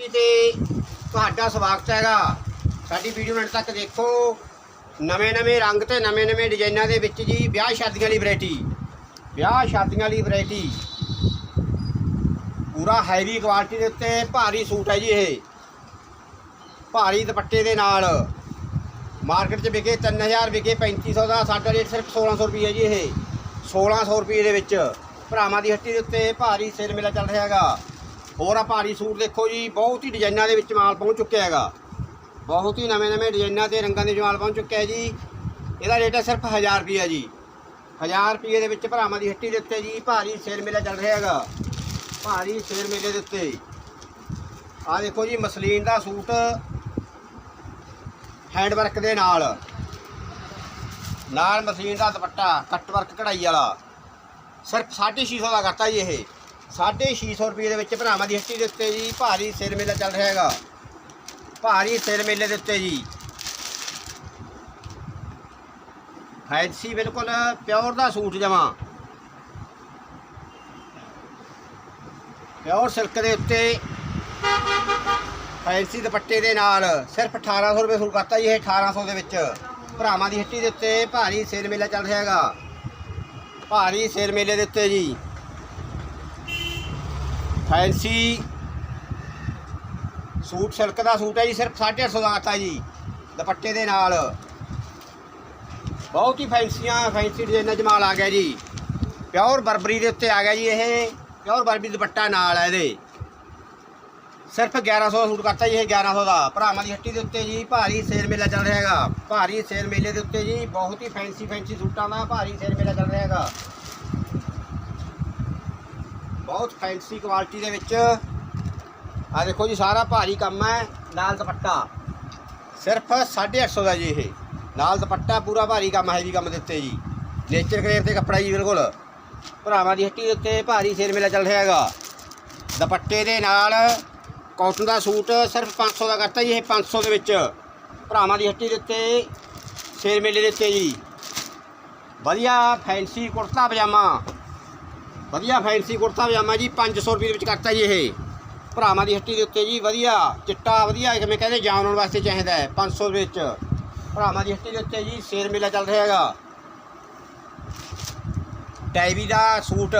ਹੱਟੀ ਤੇ ਤੁਹਾਡਾ ਸਵਾਗਤ ਹੈਗਾ। ਸਾਡੀ ਵੀਡੀਓ ਮਿੰਟ ਤੱਕ ਦੇਖੋ। ਨਵੇਂ-ਨਵੇਂ ਰੰਗ ਤੇ ਨਵੇਂ-ਨਵੇਂ ਡਿਜ਼ਾਈਨਾਂ ਦੇ ਵਿੱਚ ਜੀ ਵਿਆਹ ਸ਼ਾਦੀਆਂ ਵਾਲੀ ਵੈਰਾਈਟੀ। ਵਿਆਹ ਸ਼ਾਦੀਆਂ ਵਾਲੀ ਵੈਰਾਈਟੀ। ਪੂਰਾ ਹੈਵੀ ਕੁਆਲਿਟੀ ਦੇ ਉੱਤੇ ਭਾਰੀ ਸੂਟ ਹੈ ਜੀ ਇਹ। ਭਾਰੀ ਦੁਪੱਟੇ ਦੇ ਨਾਲ। ਮਾਰਕੀਟ 'ਚ ਵਿਕੇ 3000 ਵਿਕੇ 3500 ਦਾ। ਸਾਡਾ ਰੇਟ ਸਿਰਫ 1600 ਰੁਪਏ ਹੈ ਜੀ ਇਹ। 1600 ਰੁਪਏ ਦੇ ਵਿੱਚ। ਭਰਾਵਾਂ ਦੀ ਹੱਟੀ ਦੇ ਉੱਤੇ ਭਾਰੀ ਸੇਲ ਮੇਲਾ ਚੱਲ ਰਿਹਾ ਹੈਗਾ। ਹੋਰ ਆ ਭਾਰੀ ਸੂਟ ਦੇਖੋ ਜੀ, ਬਹੁਤ ਹੀ ਡਿਜ਼ਾਈਨਾਂ ਦੇ ਵਿੱਚ ਮਾਲ ਪਹੁੰਚ ਚੁੱਕਿਆ ਹੈਗਾ। ਬਹੁਤ ਹੀ ਨਵੇਂ-ਨਵੇਂ ਡਿਜ਼ਾਈਨਾਂ ਤੇ ਰੰਗਾਂ ਦੇ ਵਿੱਚ ਮਾਲ ਪਹੁੰਚ ਚੁੱਕਿਆ ਜੀ। ਇਹਦਾ ਰੇਟ ਹੈ ਸਿਰਫ 1000 ਰੁਪਏ ਜੀ। 1000 ਰੁਪਏ ਦੇ ਵਿੱਚ ਭਰਾਵਾਂ ਦੀ ਹੱਟੀ ਦੇ ਉੱਤੇ ਜੀ, ਭਾਰੀ ਸੇਲ ਮੇਲਾ ਚੱਲ ਰਿਹਾ ਹੈਗਾ। ਭਾਰੀ ਸੇਲ ਮੇਲੇ ਦੇ ਉੱਤੇ। ਆ ਦੇਖੋ ਜੀ, ਮਸਲੀਨ ਦਾ ਸੂਟ ਹੈਂਡ ਵਰਕ ਦੇ ਨਾਲ। ਨਾਲ ਮਸਲੀਨ ਦਾ ਦੁਪੱਟਾ ਕੱਟ ਵਰਕ ਕਢਾਈ ਵਾਲਾ। ਸਿਰਫ 650 ਦਾ ਕਰਤਾ ਜੀ ਇਹ। 650 ਰੁਪਏ ਦੇ ਵਿੱਚ ਭਰਾਵਾਂ ਦੀ ਹੱਟੀ ਦੇ ਉੱਤੇ ਜੀ, ਭਾਰੀ ਸੇਲ ਮੇਲਾ ਚੱਲ ਰਿਹਾ ਹੈਗਾ। ਭਾਰੀ ਸੇਲ ਮੇਲੇ ਦੇ ਉੱਤੇ ਜੀ। ਫੈਂਸੀ ਬਿਲਕੁਲ ਪਿਓਰ ਦਾ ਸੂਟ ਜਮਾ। ਪਿਓਰ ਸਿਲਕ ਦੇ ਉੱਤੇ ਫੈਂਸੀ ਦੁਪੱਟੇ ਦੇ ਨਾਲ ਸਿਰਫ 1800 ਰੁਪਏ ਸ਼ੁਰੂ ਕਰਤਾ ਜੀ ਇਹ 1800 ਦੇ ਵਿੱਚ। ਭਰਾਵਾਂ ਦੀ ਹੱਟੀ ਦੇ ਉੱਤੇ ਭਾਰੀ ਸੇਲ ਮੇਲਾ ਚੱਲ ਰਿਹਾ ਹੈਗਾ। ਭਾਰੀ ਸੇਲ ਮੇਲੇ ਦੇ ਉੱਤੇ ਜੀ। ਫੈਂਸੀ ਸੂਟ, ਸਿਲਕ ਦਾ ਸੂਟ ਹੈ ਜੀ, ਸਿਰਫ 850 ਦਾ ਆਤਾ ਜੀ, ਦੁਪੱਟੇ ਦੇ ਨਾਲ। ਬਹੁਤ ਹੀ ਫੈਂਸੀਆਂ, ਫੈਂਸੀ ਡਿਜ਼ਾਈਨਾਂ ਚ ਮਾਲ ਆ ਗਿਆ ਜੀ। ਪਿਓਰ ਬਰਬਰੀ ਦੇ ਉੱਤੇ ਆ ਗਿਆ ਜੀ ਇਹ, ਪਿਓਰ ਬਰਬਰੀ ਦੁਪੱਟਾ ਨਾਲ ਹੈ ਇਹਦੇ। ਸਿਰਫ 1100 ਦਾ ਸੂਟ ਕਰਤਾ ਜੀ ਇਹ 1100 ਦਾ। ਭਰਾਵਾਂ ਦੀ ਹੱਟੀ ਦੇ ਉੱਤੇ ਜੀ, ਭਾਰੀ ਸੇਲ ਮੇਲਾ ਚੱਲ ਰਿਹਾ ਹੈਗਾ। ਭਾਰੀ ਸੇਲ ਮੇਲੇ ਦੇ ਉੱਤੇ ਜੀ, ਬਹੁਤ ਹੀ ਫੈਂਸੀ ਫੈਂਸੀ ਸੂਟਾਂ ਦਾ ਭਾਰੀ ਸੇਲ ਮੇਲਾ ਚੱਲ ਰਿਹਾ ਹੈਗਾ। ਬਹੁਤ ਫੈਂਸੀ ਕੁਆਲਿਟੀ ਦੇ ਵਿੱਚ। ਆ ਦੇਖੋ ਜੀ, ਸਾਰਾ ਭਾਰੀ ਕੰਮ ਹੈ ਨਾਲ ਦੁਪੱਟਾ। ਸਿਰਫ 850 ਦਾ ਜੀ ਇਹ। ਨਾਲ ਦੁਪੱਟਾ ਪੂਰਾ ਭਾਰੀ ਕੰਮ ਹੈ ਜੀ ਕੰਮ ਦਿੱਤੇ ਜੀ। ਨੇਚਰ ਕਲੇਰ ਤੇ ਕੱਪੜਾ ਜੀ, ਬਿਲਕੁਲ। ਭਰਾਵਾਂ ਦੀ ਹੱਟੀ ਦੇ ਉੱਤੇ ਭਾਰੀ ਸੇਲ ਮੇਲਾ ਚੱਲ ਰਿਹਾ ਹੈਗਾ। ਦੁਪੱਟੇ ਦੇ ਨਾਲ ਕਾਟਨ ਦਾ ਸੂਟ ਸਿਰਫ 500 ਦਾ ਕਰਤਾ ਜੀ, ਇਹ 500 ਦੇ ਵਿੱਚ। ਭਰਾਵਾਂ ਦੀ ਹੱਟੀ ਦੇ ਉੱਤੇ ਸੇਲ ਮੇਲੇ ਦੇ ਉੱਤੇ ਜੀ। ਵਧੀਆ ਫੈਂਸੀ ਕੁੜਤਾ, ਪਜਾਮਾ। ਵਧੀਆ ਫੈਂਸੀ ਕੁੜਤਾ ਪਜਾਮਾ ਜੀ 500 ਰੁਪਏ ਦੇ ਵਿੱਚ ਕਰਤਾ ਜੀ ਇਹ। ਭਰਾਵਾਂ ਦੀ ਹੱਟੀ ਦੇ ਉੱਤੇ ਜੀ, ਵਧੀਆ, ਚਿੱਟਾ ਵਧੀਆ, ਜਿਵੇਂ ਕਹਿੰਦੇ ਜਾਣ ਆਉਣ ਵਾਸਤੇ ਚਾਹੀਦਾ ਹੈ 500 ਰੁਪਏ ਵਿੱਚ। ਭਰਾਵਾਂ ਦੀ ਹੱਟੀ ਦੇ ਉੱਤੇ ਜੀ, ਸੇਰ ਮੇਲਾ ਚੱਲ ਰਿਹਾ ਹੈਗਾ। ਟੈਵੀ ਦਾ ਸੂਟ,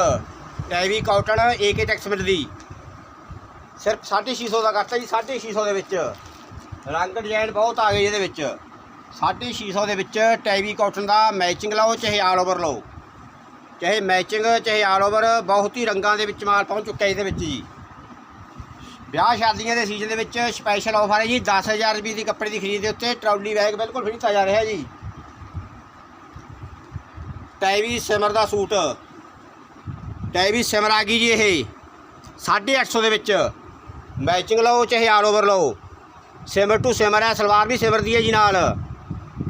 ਟੈਵੀ ਕਾਟਨ ਏਕੇ ਟੈਕਸ ਮਿਲਦੀ ਸਿਰਫ 650 ਦਾ ਕਰਤਾ ਜੀ 650 ਦੇ ਵਿੱਚ। ਰੰਗ ਡਿਜ਼ਾਈਨ ਬਹੁਤ ਆ ਗਏ ਇਹਦੇ ਵਿੱਚ। 650 ਦੇ ਵਿੱਚ ਟੈਵੀ ਕਾਟਨ ਦਾ ਮੈਚਿੰਗ ਲਾਓ, ਚਾਹੇ ਆਲ ਓਵਰ ਲਓ। ਚਾਹੇ ਮੈਚਿੰਗ ਚਾਹੇ ਆਲ ਓਵਰ ਬਹੁਤ ਹੀ ਰੰਗਾਂ ਦੇ ਵਿੱਚ ਮਾਲ ਪਹੁੰਚ ਚੁੱਕਿਆ ਇਹਦੇ ਵਿੱਚ ਜੀ। ਵਿਆਹ ਸ਼ਾਦੀਆਂ ਦੇ ਸੀਜ਼ਨ ਦੇ ਵਿੱਚ ਸਪੈਸ਼ਲ ਆਫਰ ਹੈ ਜੀ 10000 ਰੁਪਏ ਦੀ ਕੱਪੜੇ ਦੀ ਖਰੀਦ ਦੇ ਉੱਤੇ ਟਰਾਲੀ ਬੈਗ ਬਿਲਕੁਲ ਫ੍ਰੀ ਦਿੱਤਾ ਜਾ ਰਿਹਾ ਜੀ। ਟੈਵੀ ਸਿਮਰ ਦਾ ਸੂਟ। ਟੈਵੀ ਸਿਮਰ ਆ ਗਈ ਜੀ ਇਹ 850 ਦੇ ਵਿੱਚ। ਮੈਚਿੰਗ ਲਓ, ਚਾਹੇ ਆਲ ਓਵਰ ਲਓ। ਸਿਮਰ ਟੂ ਸਿਮਰ ਹੈ, ਸਲਵਾਰ ਵੀ ਸਿਮਰ ਦੀ ਹੈ ਜੀ ਨਾਲ।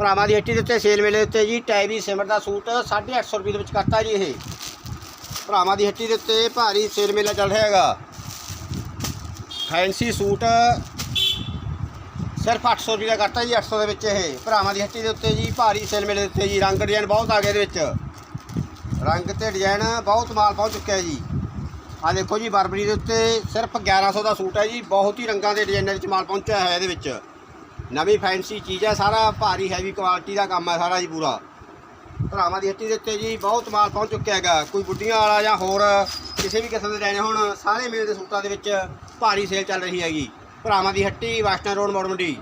ਭਰਾਵਾਂ ਦੀ ਹੱਟੀ ਦੇ ਉੱਤੇ, ਸੇਲ ਮੇਲੇ ਦੇ ਉੱਤੇ ਜੀ ਟੈਵੀ ਸਿਮਰ ਦਾ ਸੂਟ 850 ਰੁਪਏ ਦੇ ਵਿੱਚ ਕਰਤਾ ਜੀ ਇਹ। ਭਰਾਵਾਂ ਦੀ ਹੱਟੀ ਦੇ ਉੱਤੇ ਭਾਰੀ ਸੇਲ ਮੇਲਾ ਚੱਲ ਰਿਹਾ ਹੈਗਾ। ਫੈਂਸੀ ਸੂਟ ਸਿਰਫ 800 ਰੁਪਏ ਦਾ ਕਰਤਾ ਜੀ 800 ਦੇ ਵਿੱਚ ਇਹ। ਭਰਾਵਾਂ ਦੀ ਹੱਟੀ ਦੇ ਉੱਤੇ ਜੀ, ਭਾਰੀ ਸੇਲ ਮੇਲੇ ਦੇ ਉੱਤੇ ਜੀ, ਰੰਗ ਡਿਜ਼ਾਈਨ ਬਹੁਤ ਆ ਗਏ ਇਹਦੇ ਵਿੱਚ। ਰੰਗ ਤੇ ਡਿਜ਼ਾਈਨ ਬਹੁਤ ਮਾਲ ਪਹੁੰਚ ਚੁੱਕਿਆ ਜੀ। ਆ ਦੇਖੋ ਜੀ, ਬਰਬਰੀ ਦੇ ਉੱਤੇ ਸਿਰਫ 1100 ਦਾ ਸੂਟ ਹੈ ਜੀ, ਬਹੁਤ ਹੀ ਰੰਗਾਂ ਦੇ ਡਿਜ਼ਾਈਨਾਂ ਵਿੱਚ ਮਾਲ ਪਹੁੰਚਿਆ ਹੋਇਆ ਇਹਦੇ ਵਿੱਚ। ਨਵੀਂ ਫੈਂਸੀ ਚੀਜ਼ ਹੈ ਸਾਰਾ ਭਾਰੀ ਹੈਵੀ ਕੁਆਲਿਟੀ ਦਾ ਕੰਮ ਹੈ ਸਾਰਾ ਜੀ ਪੂਰਾ। ਭਰਾਵਾਂ ਦੀ ਹੱਟੀ ਦੇ ਉੱਤੇ ਜੀ ਬਹੁਤ ਮਾਲ ਪਹੁੰਚ ਚੁੱਕਿਆ ਹੈਗਾ। ਕੋਈ ਬੁੱਢੀਆਂ ਵਾਲਾ ਜਾਂ ਹੋਰ ਕਿਸੇ ਵੀ ਕਿਸਮ ਦੇ ਲੈਣੇ ਹੋਣ, ਸਾਰੇ ਮੇਲ ਦੇ ਸੂਟਾਂ ਦੇ ਵਿੱਚ ਭਾਰੀ ਸੇਲ ਚੱਲ ਰਹੀ ਹੈਗੀ। ਭਰਾਵਾਂ ਦੀ ਹੱਟੀ ਵੈਸਟਰਨ ਰੋਡ ਮੋੜ ਮੰਡੀ